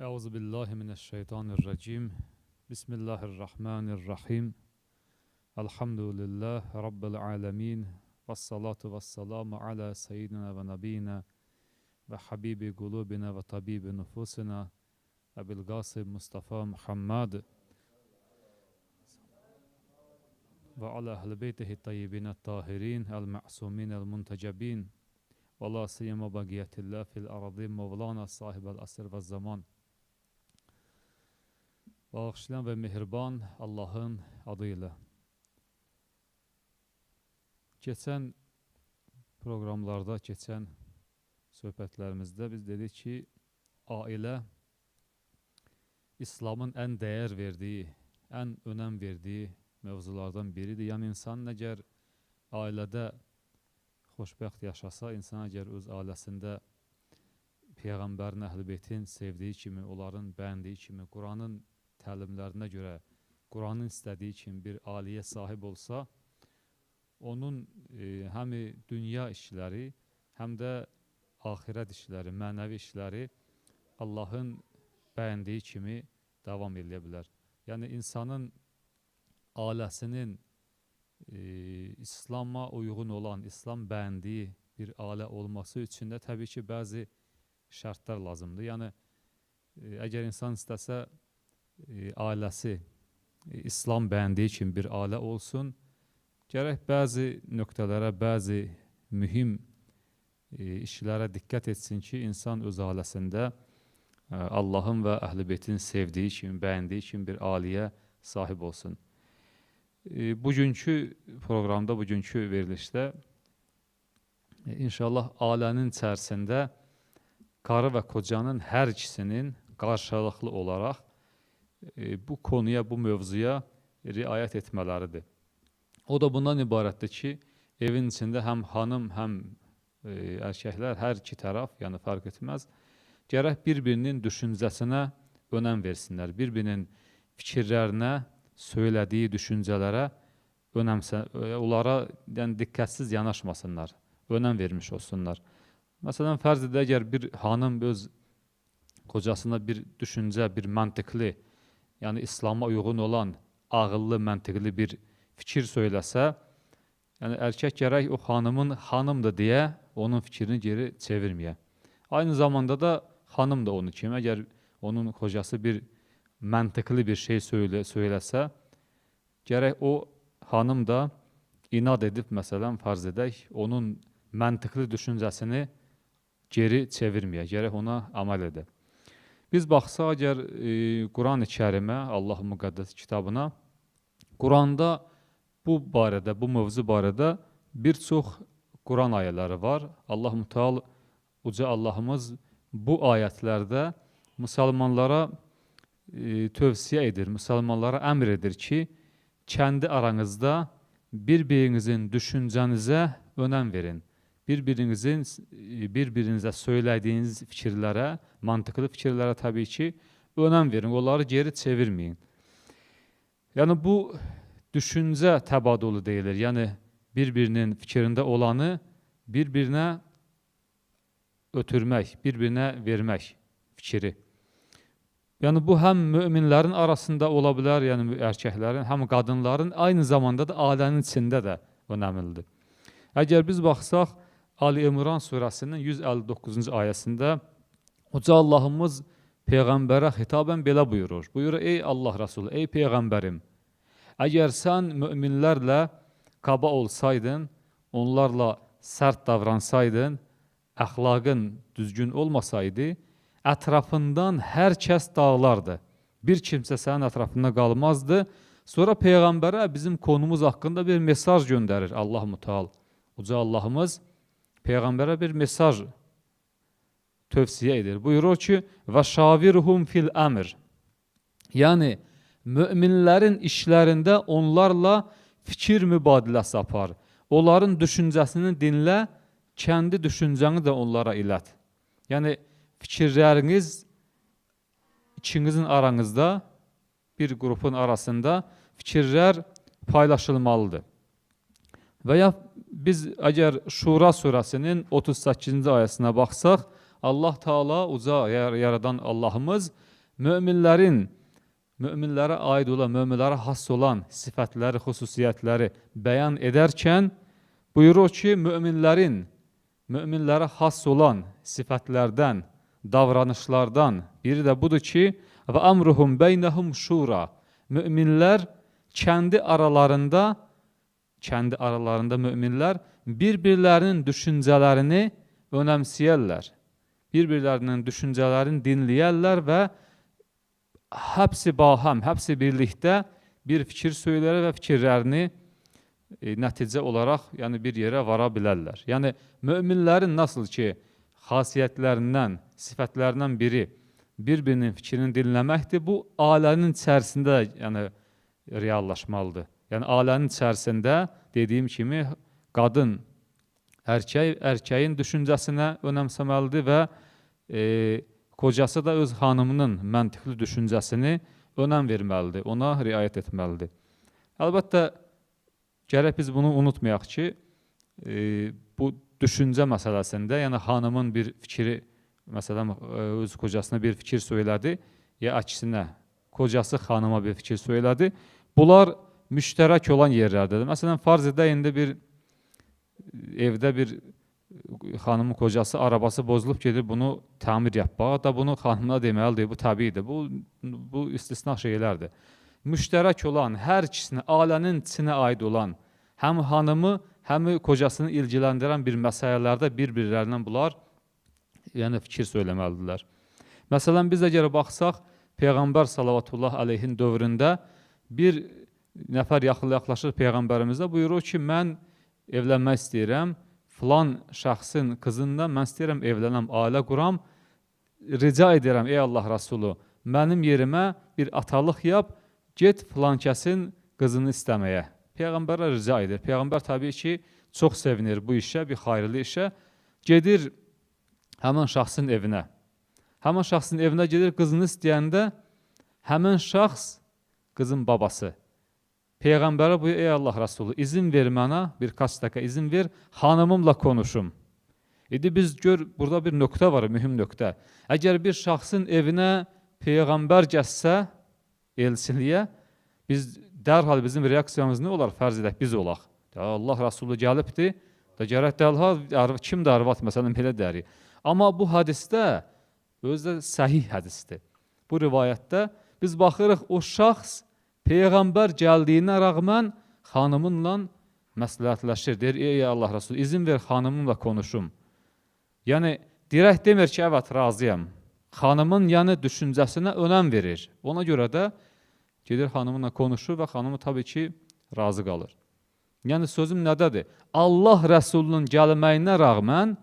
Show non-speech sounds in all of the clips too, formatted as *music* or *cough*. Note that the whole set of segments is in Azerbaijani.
أعوذ بالله من الشيطان الرجيم. بسم الله الرحمن الرحيم. الحمد لله رب العالمين والصلاة والسلام على سيدنا ونبينا وحبيب قلوبنا وطبيب نفوسنا أبي القاسم مصطفى محمد. وعلى أهل بيته الطيبين الطاهرين المعصومين المنتجبين. ولا سيما بقية الله في الأرضين مولانا صاحب الأسر والزمان. Bağışlayan ve mehriban Allahın adıyla. Keçən proqramlarda, keçən söhbətlərimizdə biz dedik ki, ailə İslamın ən dəyər verdiyi, ən önəm verdiyi mövzulardan biridir. Yəni insan əgər ailədə xoşbəxt yaşasa, insan əgər öz ailəsində Peyğəmbərin, Əhl-i Beytin sevdiyi kimi, onların bəyəndiyi kimi, Quranın təlimlərinə görə Quranın istədiyi kimi bir aliyə sahib olsa, onun e, həm dünya işləri, həm də axirət işləri, mənəvi işləri Allahın bəyəndiyi kimi davam edə bilər. Yəni insanın ailəsinin e, İslam'a uyğun olan, İslam bəyəndiyi bir ailə olması üçün də təbii ki, bəzi şərtlər lazımdır. Yəni e, əgər insan istəsə e, ailəsi e, İslam bəyəndiyi kimi bir ailə olsun, gərək bəzi nöqtələrə, bəzi mühüm e, işlərə diqqət etsin ki, insan öz ailəsində e, Allahın və Əhl-i Beytin sevdiyi kimi, bəyəndiyi kimi bir aliyə sahib olsun. E, bugünkü proqramda, bugünkü verilişdə e, inşallah ailənin içərisində qarı və qocanın hər ikisinin qarşılıqlı olaraq bu konuya, bu mövzuya riayət etmələridir. O da bundan ibarətdir ki, evin içində həm xanım, həm e, erkəklər, hər iki tərəf, yəni fərq etməz, gərək bir-birinin düşüncəsinə önəm versinlər, bir-birinin fikirlərinə, söylədiyi düşüncələrə önəmsə, e, onlara yəni diqqətsiz yanaşmasınlar, önəm vermiş olsunlar. Məsələn, fərz edək, əgər bir xanım öz kocasına bir düşüncə, bir məntiqli, yəni İslam'a uyğun olan ağıllı, məntiqli bir fikir söyləsə, yəni erkək gərək o xanımın xanımdır deyə onun fikrini geri çevirməyə. Aynı zamanda da xanım da onu kimi, əgər onun kocası bir məntiqli bir şey söylə, söyləsə, gərək o xanım da inad edib, məsələn, farz edək, onun məntiqli düşüncəsini geri çevirməyə, gərək ona amal edə. Biz baxsaq əgər e, Quran-ı Kərimə, Allah müqəddəs kitabına, Quranda bu barədə, bu mövzu barədə bir çox Quran ayələri var. Allah Müteal uca Allahımız bu ayətlərdə müsəlmanlara e, tövsiyə edir, müsəlmanlara əmr edir ki, kəndi aranızda bir-birinizin düşüncənizə önəm verin bir-birinizin bir-birinizə söylədiyiniz fikirlərə, mantıqlı fikirlərə təbii ki, önəm verin, onları geri çevirməyin. Yəni bu düşüncə təbadülü deyilir. Yəni bir-birinin fikrində olanı bir-birinə ötürmək, bir-birinə vermək fikri. Yəni bu həm möminlərin arasında ola bilər, yəni erkəklərin, həm qadınların, aynı zamanda da ailənin içində də önəmlidir. Əgər biz baxsaq, Ali İmran surəsinin 159-cu ayəsində Uca Allahımız Peyğəmbərə xitabən belə buyurur. Buyurur, ey Allah Rasulü, ey Peyğəmbərim, əgər sən müminlərlə qaba olsaydın, onlarla sərt davransaydın, əxlaqın düzgün olmasaydı, ətrafından hər kəs dağlardı. Bir kimsə sənin ətrafında qalmazdı. Sonra Peyğəmbərə bizim konumuz haqqında bir mesaj göndərir Allah Müteal. Uca Allahımız Peyğəmbərə bir mesaj tövsiyə edir. Buyurur ki, və şavirhum fil əmr. Yəni, müminlərin işlərində onlarla fikir mübadiləsi apar. Onların düşüncəsini dinlə, kəndi düşüncəni də onlara ilət. Yəni, fikirləriniz ikinizin aranızda, bir qrupun arasında fikirlər paylaşılmalıdır. Və ya biz əgər Şura surəsinin 38-ci ayəsinə baxsaq, Allah Taala uca yar- yaradan Allahımız möminlərin möminlərə aid olan, möminlərə xas olan sifətləri, xüsusiyyətləri bəyan edərkən buyurur ki, möminlərin möminlərə xas olan sifətlərdən, davranışlardan biri də budur ki, və amruhum beynəhum şura. Möminlər kəndi aralarında kəndi aralarında möminlər bir-birlərinin düşüncələrini önəmsəyərlər. Bir-birlərinin düşüncələrini dinləyərlər və həpsi baham, həpsi birlikdə bir fikir söylər və fikirlərini e, nəticə olaraq yəni bir yerə vara bilərlər. Yəni möminlərin nasıl ki xasiyyətlərindən, sifətlərindən biri bir-birinin fikrini dinləməkdir. Bu ailənin içərisində yəni reallaşmalıdır. Yəni ailənin içərisində dediyim kimi qadın erkək erkəyin düşüncəsinə önəmsəməlidir və e, kocası da öz xanımının məntiqli düşüncəsini önəm verməlidir, ona riayət etməlidir. Əlbəttə gərək biz bunu unutmayaq ki, e, bu düşüncə məsələsində, yəni xanımın bir fikri məsələn e, öz kocasına bir fikir söylədi, ya əksinə kocası xanıma bir fikir söylədi. Bunlar müştərək olan yerlərdədir. Məsələn, farz edək indi bir evdə bir xanımın kocası arabası bozulub gedir bunu təmir yapmağa da bunu xanımına deməlidir. Bu təbiidir. Bu bu istisna şeylərdir. Müştərək olan hər ikisinə ailənin içinə aid olan həm xanımı, həm kocasını ilgiləndirən bir məsələlərdə bir-birlərindən bunlar yəni fikir söyləməlidirlər. Məsələn biz əgər baxsaq Peyğəmbər sallallahu əleyhin dövründə bir nəfər yaxınlaşır peyğəmbərimizə buyurur ki, mən evlənmək istəyirəm. Filan şəxsin qızından mən istəyirəm evlənəm, ailə quram. Rica edirəm ey Allah Rəsulu, mənim yerimə bir atalıq yap, get filan kəsin qızını istəməyə. Peyğəmbərə rica edir. Peyğəmbər təbii ki, çox sevinir bu işə, bir xeyirli işə. Gedir həmin şəxsin evinə. Həmin şəxsin evinə gedir, qızını istəyəndə həmin şəxs qızın babası. Peyğəmbərə bu ey Allah Rəsulu izin ver mənə bir kaç dəqiqə izin ver xanımımla konuşum. İndi biz gör burada bir nöqtə var, mühüm nöqtə. Əgər bir şəxsin evinə peyğəmbər gəlsə elçiliyə biz dərhal bizim reaksiyamız nə olar? Fərz edək biz olaq. Ya Allah Rəsulu gəlibdi. Da gərək dərhal kim də arvad məsələn belə dəri. Amma bu hədisdə özü də səhih hədisdir. Bu rivayətdə biz baxırıq o şəxs Peyğəmbər gəldiyinə rəğmən xanımınla məsləhətləşir. Deyir, ey Allah Rəsulü, izin ver xanımımla konuşum. Yəni, dirək demir ki, əvət, razıyam. Xanımın yəni düşüncəsinə önəm verir. Ona görə də gedir xanımınla konuşur və xanımı tabii ki, razı qalır. Yəni, sözüm nədədir? Allah Rəsulunun gəlməyinə rəğmən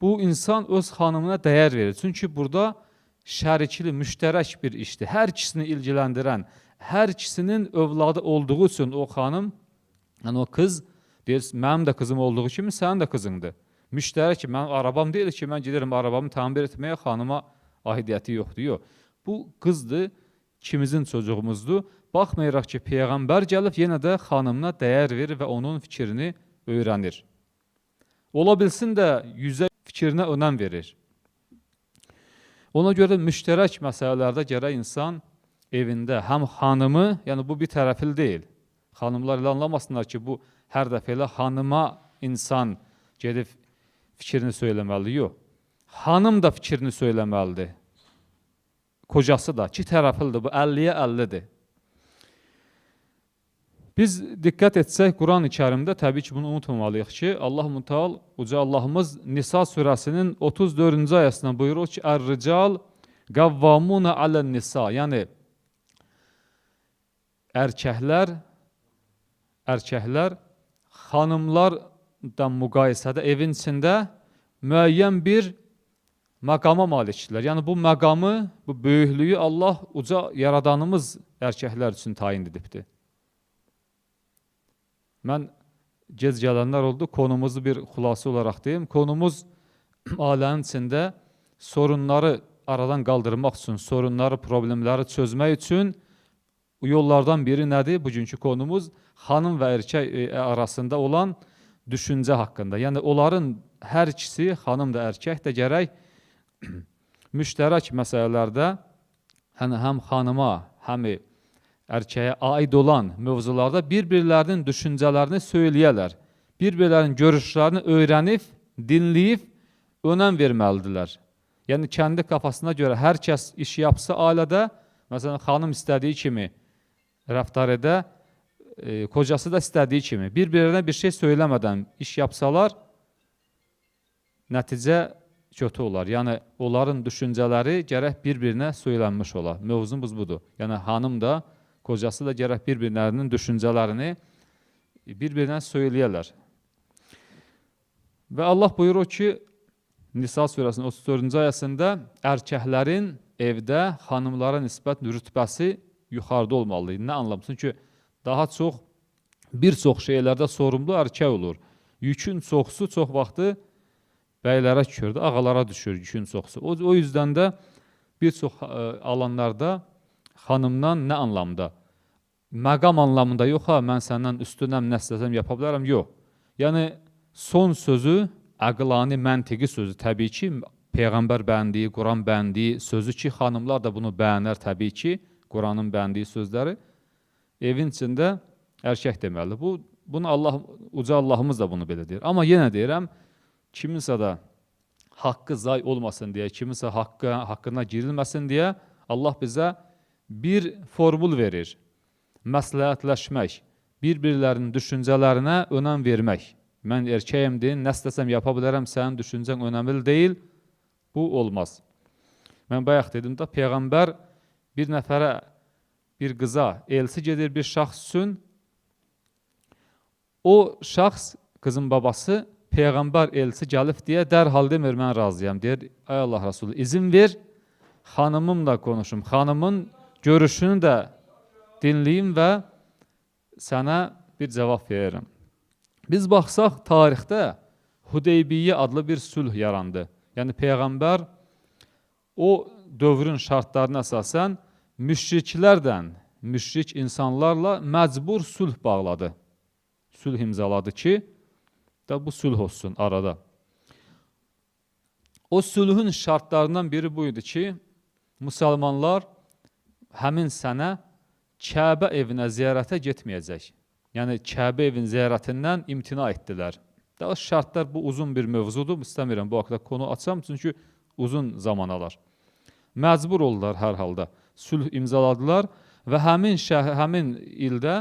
bu insan öz xanımına dəyər verir. Çünki burada şərikli, müştərək bir işdir. Hər ikisini ilgiləndirən, hər ikisinin övladı olduğu üçün o xanım, yəni o qız deyir, mənim də qızım olduğu kimi sənin də qızındır. Müştərək, mənim arabam deyil ki, mən gedirəm arabamı tamir etməyə, xanıma aidiyyəti yoxdur. Yox. Bu qızdır, kimizin çocuğumuzdur. Baxmayaraq ki, peyğəmbər gəlib yenə də xanımına dəyər verir və onun fikrini öyrənir. Ola bilsin də yüzə fikrinə önəm verir. Ona görə müştərək məsələlərdə gərək insan evində həm xanımı, yəni bu bir tərəfli deyil. Xanımlar elə anlamasınlar ki, bu hər dəfə elə xanıma insan gedib fikrini söyləməlidir. Yox. Xanım da fikrini söyləməlidir. Kocası da iki tərəflidir. Bu 50-yə 50-dir. Biz diqqət etsək Quran-ı Kərimdə təbii ki, bunu unutmamalıyıq ki, Allah Müteal uca Allahımız Nisa surəsinin 34-cü ayəsində buyurur ki, "Er-rical qavvamuna alen-nisa." Yəni erkəklər erkəklər xanımlarla müqayisədə evin içində müəyyən bir məqama malikdirlər. Yəni bu məqamı, bu böyüklüyü Allah uca yaradanımız erkəklər üçün tayin edibdir. Mən gec gələnlər oldu. Konumuzu bir xülasə olaraq deyim. Konumuz *clears throat* ailənin içində sorunları aradan qaldırmaq üçün, sorunları, problemləri çözmək üçün yollardan biri nədir? Bugünkü konumuz xanım və erkək e, arasında olan düşüncə haqqında. Yəni onların hər ikisi, xanım da, erkək də gərək *clears throat* müştərək məsələlərdə yəni həm xanıma, həm erkeğe aid olan mövzularda bir-birlərinin düşüncələrini söyləyərlər. Bir-birlərinin görüşlərini öyrənib, dinləyib önəm verməlidirlər. Yəni kəndi kafasına görə hər kəs iş yapsa ailədə, məsələn xanım istədiyi kimi rəftar edə, e, kocası da istədiyi kimi bir-birinə bir şey söyləmədən iş yapsalar nəticə kötü olar. Yəni onların düşüncələri gərək bir-birinə söylənmiş ola. Mövzumuz budur. Yəni hanım da kocası da gərək bir-birlərinin düşüncələrini bir-birinə söyləyərlər. Və Allah buyurur ki, Nisa surəsinin 34-cü ayəsində erkəklərin evdə xanımlara nisbət rütbəsi yuxarıda olmalıdır. Nə anlamsın ki, daha çox bir çox şeylərdə sorumlu erkək olur. Yükün çoxsu çox vaxtı bəylərə düşür, ağalara düşür yükün çoxsu. O, o yüzdən də bir çox ə, alanlarda xanımdan nə anlamda? Məqam anlamında yox ha, mən səndən üstünəm, nə istəsəm yapa bilərəm, yox. Yəni son sözü əqlani, məntiqi sözü təbii ki, peyğəmbər bəndiyi, Quran bəndiyi sözü ki, xanımlar da bunu bəyənər təbii ki, Quranın bəndiyi sözləri evin içində erkək deməlidir. Bu bunu Allah uca Allahımız da bunu belə deyir. Amma yenə deyirəm, kiminsə də haqqı zay olmasın deyə, kiminsə haqqı haqqına girilməsin deyə Allah bizə bir formul verir. Məsləhətləşmək, bir-birlərinin düşüncələrinə önəm vermək. Mən erkəyimdir, nə istəsəm yapa bilərəm, sənin düşüncən önəmli deyil. Bu olmaz. Mən bayaq dedim də peyğəmbər bir nəfərə, bir qıza elçi gedir bir şəxs üçün. O şəxs, qızın babası peyğəmbər elçi gəlib deyə dərhal demir mən razıyam. Deyir, ay Allah Resulü izin ver, xanımımla konuşum. Xanımın görüşünü də dinləyim və sənə bir cavab verirəm. Biz baxsaq tarixdə Hudeybiyyə adlı bir sülh yarandı. Yəni peyğəmbər o dövrün şartlarına əsasən müşriklərdən, müşrik insanlarla məcbur sülh bağladı. Sülh imzaladı ki, da bu sülh olsun arada. O sülhün şartlarından biri buydu ki, müsəlmanlar həmin sənə Kəbə evinə ziyarətə getməyəcək. Yəni Kəbə evin ziyarətindən imtina etdilər. Daha şartlar bu uzun bir mövzudur. İstəmirəm bu haqqda konu açam çünki uzun zaman alar. Məcbur oldular hər halda. Sülh imzaladılar və həmin şəh həmin ildə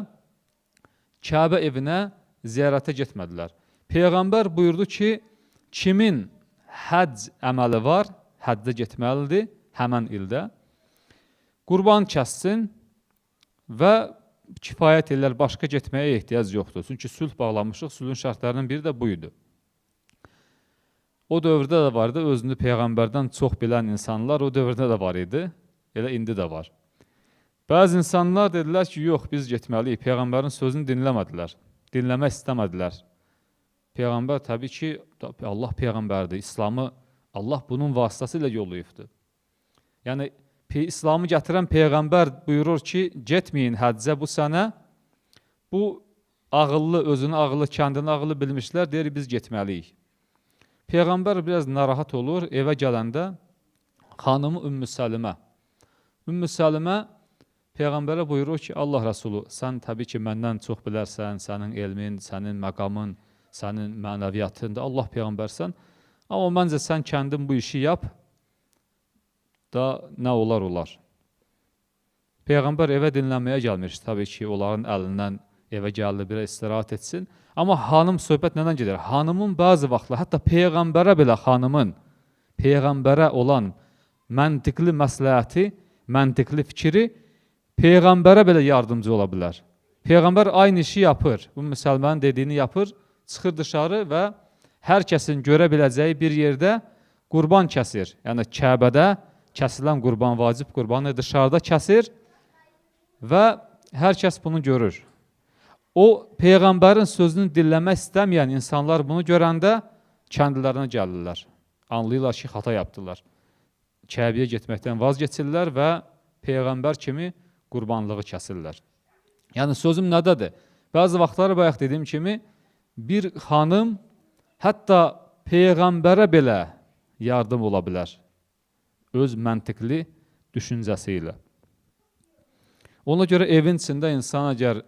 Kəbə evinə ziyarətə getmədilər. Peyğəmbər buyurdu ki, kimin həcc əməli var, həccə getməlidir həmən ildə. Qurban kəssin və kifayət ellər başqa getməyə ehtiyac yoxdur. Çünki sülh bağlamışıq, sülhün şərtlərinin biri də bu idi. O dövrdə də var idi, özünü Peyğəmbərdən çox bilən insanlar o dövrdə də var idi, elə indi də var. Bəzi insanlar dedilər ki, yox, biz getməliyik. Peyğəmbərin sözünü dinləmədilər, dinləmək istəmədilər. Peyğəmbər təbii ki, Allah peyğəmbərdir. İslamı Allah bunun vasitəsilə yollayıbdır. Yəni İslamı gətirən peyğəmbər buyurur ki, getməyin həccə bu sənə. Bu ağıllı, özünü ağıllı, kəndini ağıllı bilmişlər, deyir biz getməliyik. Peyğəmbər biraz narahat olur, evə gələndə xanımı Ümmü Səlimə. Ümmü Səlimə Peyğəmbərə buyurur ki, Allah Rəsulu, sən təbii ki, məndən çox bilərsən, sənin elmin, sənin məqamın, sənin mənəviyyatında Allah peyğəmbərsən. Amma məncə sən kəndin bu işi yap da nə olar olar. Peyğəmbər evə dinlənməyə gəlmiş, təbii ki, onların əlindən evə gəldi, bir istirahat etsin. Amma xanım söhbət nədən gedir? Xanımın bəzi vaxtlar, hətta peyğəmbərə belə xanımın peyğəmbərə olan məntiqli məsləhəti, məntiqli fikri peyğəmbərə belə yardımcı ola bilər. Peyğəmbər aynı işi yapır. Bu müsəlmanın dediyini yapır çıxır dışarı və hər kəsin görə biləcəyi bir yerdə qurban kəsir. Yəni Kəbədə kəsilən qurban vacib qurbanı dışarıda kəsir və hər kəs bunu görür. O peyğəmbərin sözünü dinləmək istəməyən insanlar bunu görəndə kəndlərinə gəlirlər. Anlayırlar ki, xata yapdılar. Kəbəyə getməkdən vaz keçirlər və peyğəmbər kimi qurbanlığı kəsirlər. Yəni sözüm nədədir? Bəzi vaxtlar bayaq dediyim kimi bir xanım hətta peyğəmbərə belə yardım ola bilər. öz məntiqli düşüncəsi ilə. Ona görə evin içində insan əgər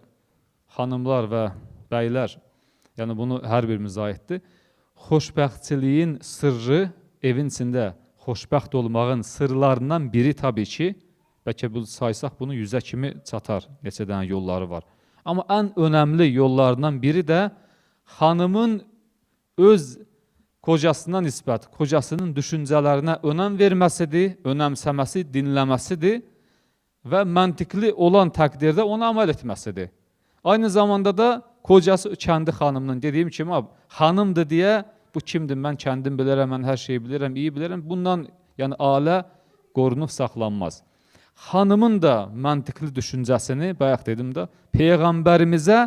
xanımlar və bəylər, yəni bunu hər birimiz aiddir, xoşbəxtçiliyin sırrı evin içində xoşbəxt olmağın sırlarından biri təbii ki, bəlkə bu saysaq bunu 100-ə kimi çatar, neçə dənə yolları var. Amma ən önəmli yollarından biri də xanımın öz kocasına nisbət, kocasının düşüncələrinə önəm verməsidir, önəmsəməsi, dinləməsidir və məntiqli olan təqdirdə ona əməl etməsidir. Aynı zamanda da kocası kəndi xanımının dediyim kimi xanımdır deyə bu kimdir? Mən kəndim bilirəm, mən hər şeyi bilirəm, iyi bilirəm. Bundan yəni ailə qorunub saxlanmaz. Xanımın da məntiqli düşüncəsini bayaq dedim də peyğəmbərimizə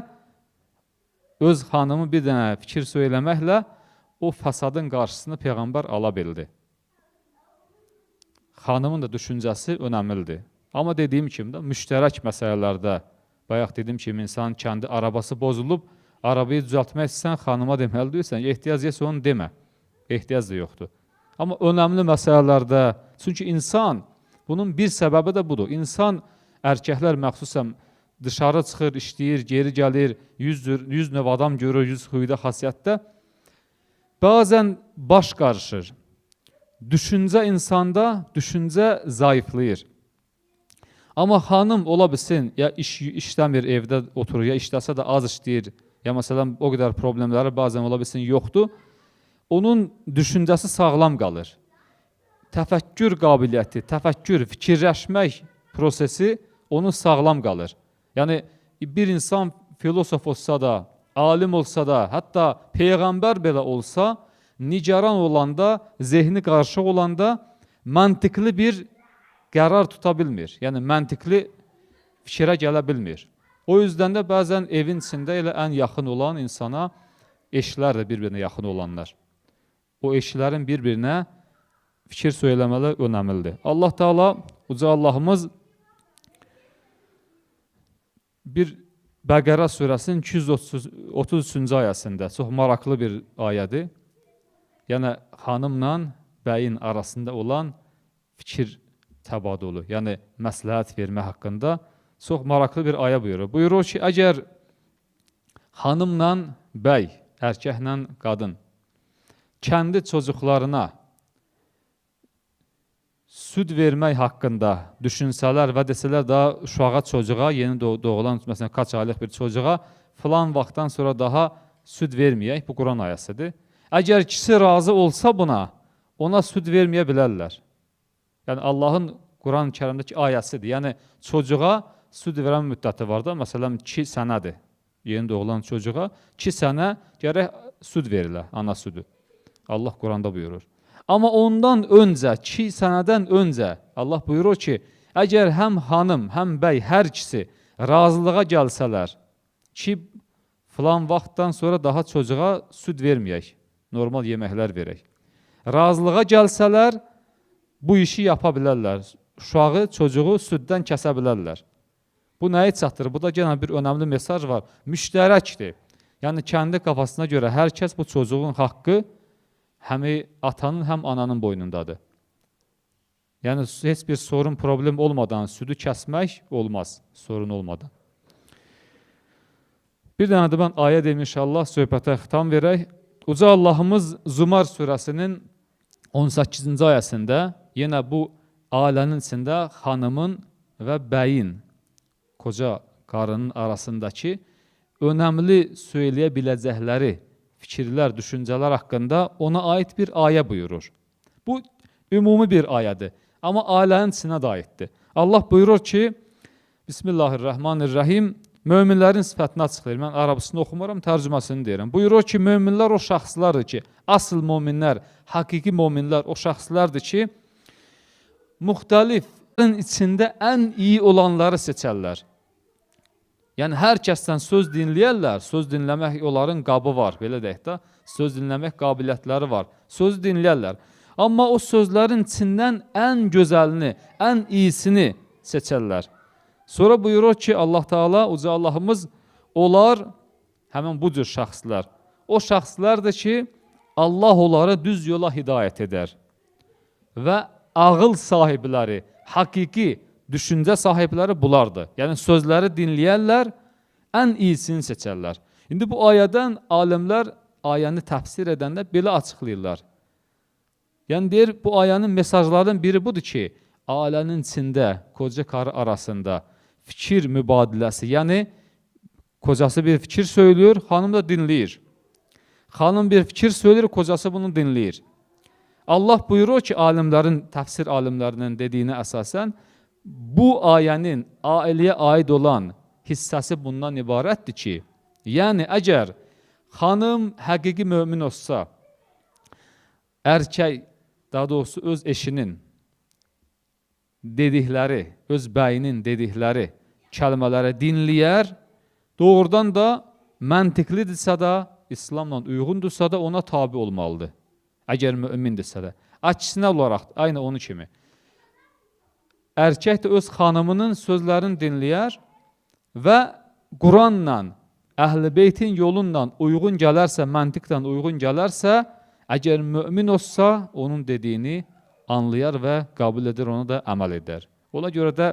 öz xanımı bir dənə fikir söyləməklə o fəsadın qarşısını peyğəmbər ala bildi. Xanımın da düşüncəsi önəmlidir. Amma dediyim kimi də müştərək məsələlərdə bayaq dediyim kimi insan kəndi arabası bozulub, arabayı düzəltmək istəsən xanıma deməli deyirsən, ehtiyac yoxsa onu demə. Ehtiyac da yoxdur. Amma önəmli məsələlərdə, çünki insan bunun bir səbəbi də budur. İnsan erkəklər məxsusən dışarı çıxır, işləyir, geri gəlir, 100 100 növ adam görür, 100 xüydə xasiyyətdə. Bazen baş qarışır. Düşüncə insanda, düşüncə zayıflayır. Amma xanım ola bilsin, ya iş işləmir, evdə oturur, ya işləsə də az işləyir, ya məsələn o qədər problemləri bazen ola bilsin yoxdur. Onun düşüncəsi sağlam qalır. Təfəkkür qabiliyyəti, təfəkkür, fikirləşmək prosesi onun sağlam qalır. Yəni bir insan filosof olsa da, alim olsa da, hətta peyğəmbər belə olsa, nigaran olanda, zehni qarışıq olanda məntiqli bir qərar tuta bilmir. Yəni məntiqli fikrə gələ bilmir. O yüzdən də bəzən evin içində elə ən yaxın olan insana eşlər də bir-birinə yaxın olanlar. O eşlərin bir-birinə fikir söyləmələri önəmlidir. Allah Taala uca Allahımız bir Bəqərə surəsinin 233-cü ayəsində çox maraqlı bir ayədir. Yəni xanımla bəyin arasında olan fikir təbadülü, yəni məsləhət vermə haqqında çox maraqlı bir ayə buyurur. Buyurur ki, əgər xanımla bəy, erkəklə qadın kəndi çocuqlarına süd vermək haqqında düşünsələr və desələr daha uşağa, çocuğa, yeni doğulan, məsələn, kaç aylıq bir çocuğa filan vaxtdan sonra daha süd verməyək, bu Quran ayəsidir. Əgər kişi razı olsa buna, ona süd verməyə bilərlər. Yəni Allahın Quran-ı Kərimdəki ayəsidir. Yəni çocuğa süd verən müddəti var da, məsələn 2 sənədir. Yeni doğulan çocuğa 2 sənə gərək süd verilə, ana südü. Allah Quranda buyurur. Amma ondan öncə, 2 sənədən öncə Allah buyurur ki, əgər həm xanım, həm bəy hər ikisi razılığa gəlsələr ki, filan vaxtdan sonra daha çocuğa süd verməyək, normal yeməklər verək. Razılığa gəlsələr bu işi yapa bilərlər. Uşağı, çocuğu süddən kəsə bilərlər. Bu nəyi çatdırır? Bu da yenə bir önəmli mesaj var. Müştərəkdir. Yəni kəndi kafasına görə hər kəs bu çocuğun haqqı həm atanın, həm ananın boynundadır. Yəni heç bir sorun, problem olmadan südü kəsmək olmaz, sorun olmadan. Bir dənə də mən ayə deyim inşallah söhbətə xitam verək. Uca Allahımız Zumar surəsinin 18-ci ayəsində yenə bu ailənin içində xanımın və bəyin, qoca qarının arasındakı önəmli söyləyə biləcəkləri fikirlər, düşüncələr haqqında ona aid bir ayə buyurur. Bu ümumi bir ayədir, amma ailənin içinə də aiddir. Allah buyurur ki, Bismillahirrahmanirrahim, möminlərin sifətini açıqlayır. Mən arabasını oxumuram, tərcüməsini deyirəm. Buyurur ki, möminlər o şəxslərdir ki, asıl möminlər, həqiqi möminlər o şəxslərdir ki, müxtəlifin içində ən iyi olanları seçərlər. Yəni hər kəsdən söz dinləyərlər, söz dinləmək onların qabı var, belə deyək də, söz dinləmək qabiliyyətləri var. Söz dinləyərlər. Amma o sözlərin içindən ən gözəlini, ən iyisini seçərlər. Sonra buyurur ki, Allah Taala, uca Allahımız onlar həmin bu cür şəxslər. O şəxslərdir ki, Allah onları düz yola hidayət edər və ağıl sahibləri, hakiki düşüncə sahibləri bulardır. Yəni sözləri dinləyərlər, ən iyisini seçərlər. İndi bu ayədən alimlər ayəni təfsir edəndə belə açıqlayırlar. Yəni deyir, bu ayənin mesajlarından biri budur ki, ailənin içində, qoca qarı arasında fikir mübadiləsi, yəni kocası bir fikir söylüyor, hanım da dinləyir. Xanım bir fikir söyləyir, kocası bunu dinləyir. Allah buyurur ki, alimlərin, təfsir alimlərinin dediyinə əsasən, bu ayənin ailəyə aid olan hissəsi bundan ibarətdir ki, yəni əgər xanım həqiqi mömin olsa, erkək, daha doğrusu öz eşinin dedikləri, öz bəyinin dedikləri kəlmələri dinləyər, doğrudan da məntiqlidirsə də, İslamla uyğundursa da ona tabi olmalıdır. Əgər mömindirsə də. Əksinə olaraq, aynı onu kimi. Erkək də öz xanımının sözlərini dinləyər və Quranla, Əhl-i Beytin yolunla uyğun gələrsə, məntiqlə uyğun gələrsə, əgər mömin olsa, onun dediyini anlayar və qəbul edir, onu da əməl edər. Ona görə də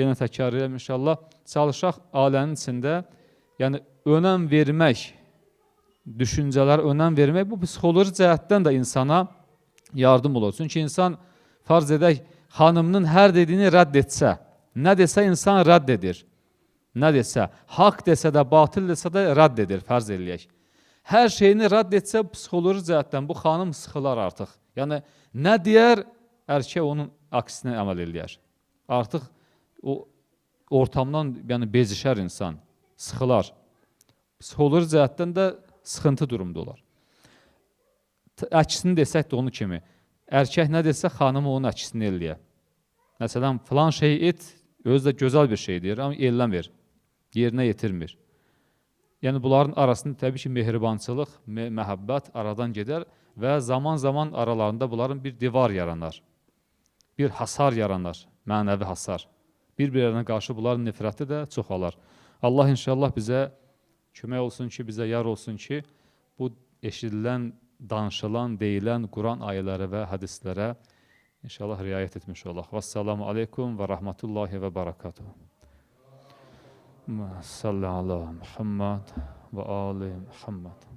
yenə təkrar edirəm inşallah, çalışaq ailənin içində, yəni önəm vermək, düşüncələr önəm vermək bu psixoloji cəhətdən də insana yardım olur. Çünki insan farz edək xanımının hər dediyini rədd etsə, nə desə insan rədd edir. Nə desə, haqq desə də, batil desə də rədd edir, farz eləyək. Hər şeyini rədd etsə psixoloji cəhətdən bu xanım sıxılar artıq. Yəni nə deyər, erkək onun əksinə əməl eləyər. Artıq o ortamdan yəni bezişər insan, sıxılar. Psixoloji cəhətdən də sıxıntı durumda olar. Əksini desək də onu kimi, erkək nə desə, xanımı onun əksini eləyə. Məsələn, filan şey et, özü də gözəl bir şeydir, amma eləmir, yerinə yetirmir. Yəni, bunların arasında təbii ki, mehribançılıq, məhəbbət aradan gedər və zaman-zaman aralarında bunların bir divar yaranar, bir hasar yaranar, mənəvi hasar. Bir-birlərinə qarşı bunların nifrəti də çoxalar. Allah inşallah bizə kömək olsun ki, bizə yar olsun ki, bu eşidilən, danışılan, deyilən Quran ayələri və hədislərə inşallah riayət etmiş olaq. Vəssalamu aleykum və rahmetullahi və barakatuhu. Salli ala Muhammad və ali Muhammad.